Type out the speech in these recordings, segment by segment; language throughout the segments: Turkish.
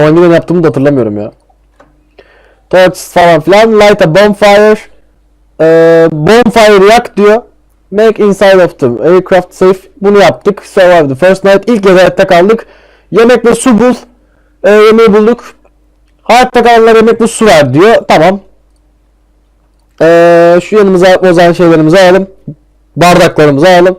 Hangi ben yaptığımı da hatırlamıyorum ya. Torches falan filan. Light a bonfire. Ee, bonfire yak diyor. Make inside of the aircraft safe. Bunu yaptık. Survive the first night. İlk gece hayatta kaldık. Yemek ve su bul. Ee, yemeği bulduk. Hayatta kalanlar yemek ve su ver diyor. Tamam. Ee, şu yanımıza bozan şeylerimizi alalım. Bardaklarımızı alalım.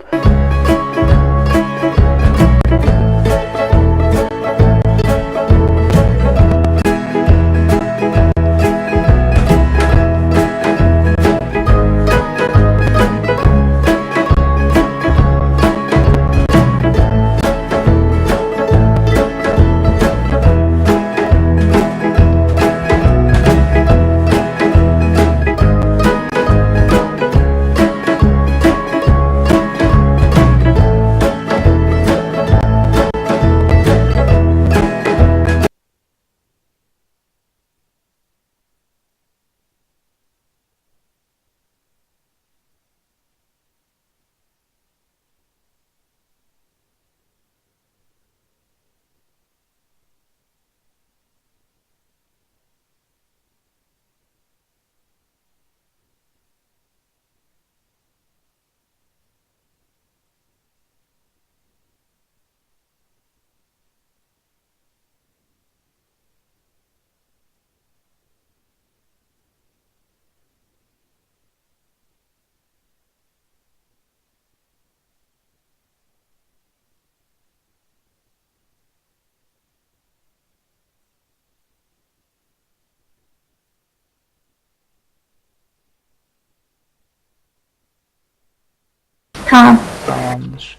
Tamam. Tamamdır.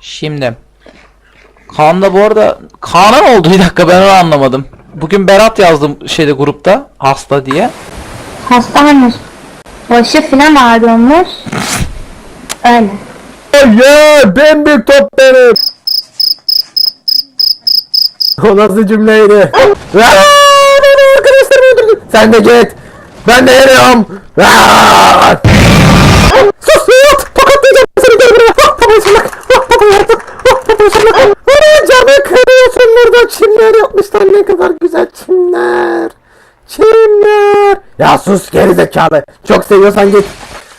Şimdi Kaan da bu arada Kaan'a ne oldu bir dakika ben onu anlamadım. Bugün Berat yazdım şeyde grupta hasta diye. Hastaymış. Başı filan ağrıyormuş. Öyle. Yeah, ben bir top benim. O nasıl cümleydi? Sen de git. Ben de geliyorum. Aa! Sus yat. Tokatlayacağım seni gel buraya. Ah, Baba ısırmak. Ah, Baba yardım. Ah, Baba ısırmak. Ana camı kırıyorsun burada. Çimler yapmışlar. Ne kadar güzel çimler. Çimler. Ya sus gerizekalı. Çok seviyorsan git.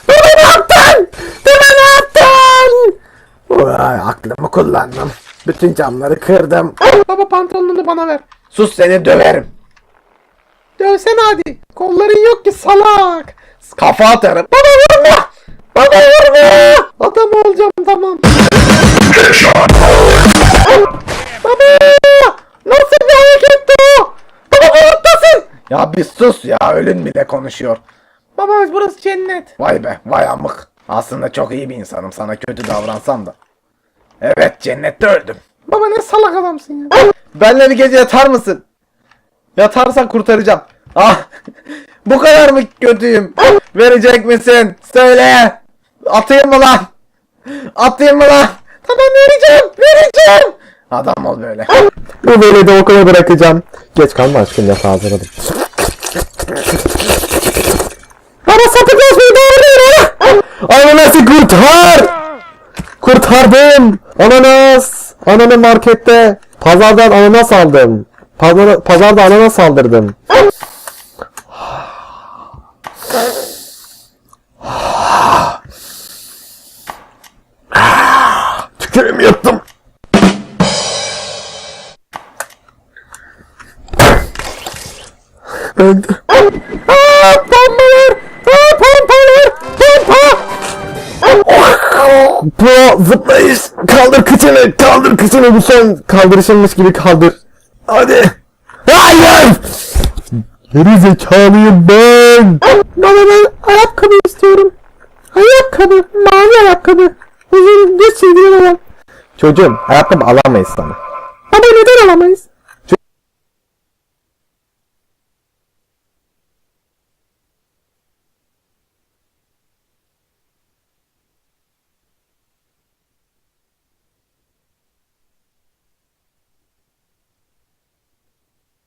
Baba ne yaptın? Baba ne yaptın? Vay, aklımı kullandım. Bütün camları kırdım. Baba pantolonunu bana ver. Sus seni döverim. Dövsene hadi. Kolların yok ki salak. Kafa atarım. Bana vurma. Bana vurma. Bir sus ya ölün bile konuşuyor. Baba burası cennet. Vay be vay amık. Aslında çok iyi bir insanım sana kötü davransam da. Evet cennette öldüm. Baba ne salak adamsın ya. Benle bir gece yatar mısın? Yatarsan kurtaracağım. Ah! Bu kadar mı kötüyüm? Verecek misin? Söyle! Atayım mı lan? Atayım mı lan? Tamam vereceğim! Vereceğim! Adam ol böyle. Bu böyle de okula bırakacağım. Geç kalma aşkım yatağı hazırladım. Ananası kurtar! Kurtardım! Ananas! Ananı markette. Pazardan ananas aldım. Pazar, pazarda ananas saldırdım. Tükürüm yuttum. Öldü. Aa, pompalar! Bu zıplayış. Kaldır kıçını. Kaldır kıçını. Bu son kaldırışılmış gibi kaldır. Hadi. Hayır. Geri zekalıyım ben. Baba ben ayakkabı istiyorum. Ayakkabı. Mavi ayakkabı. Uzun düz çizgili olan. Çocuğum ayakkabı alamayız sana. Baba neden alamayız?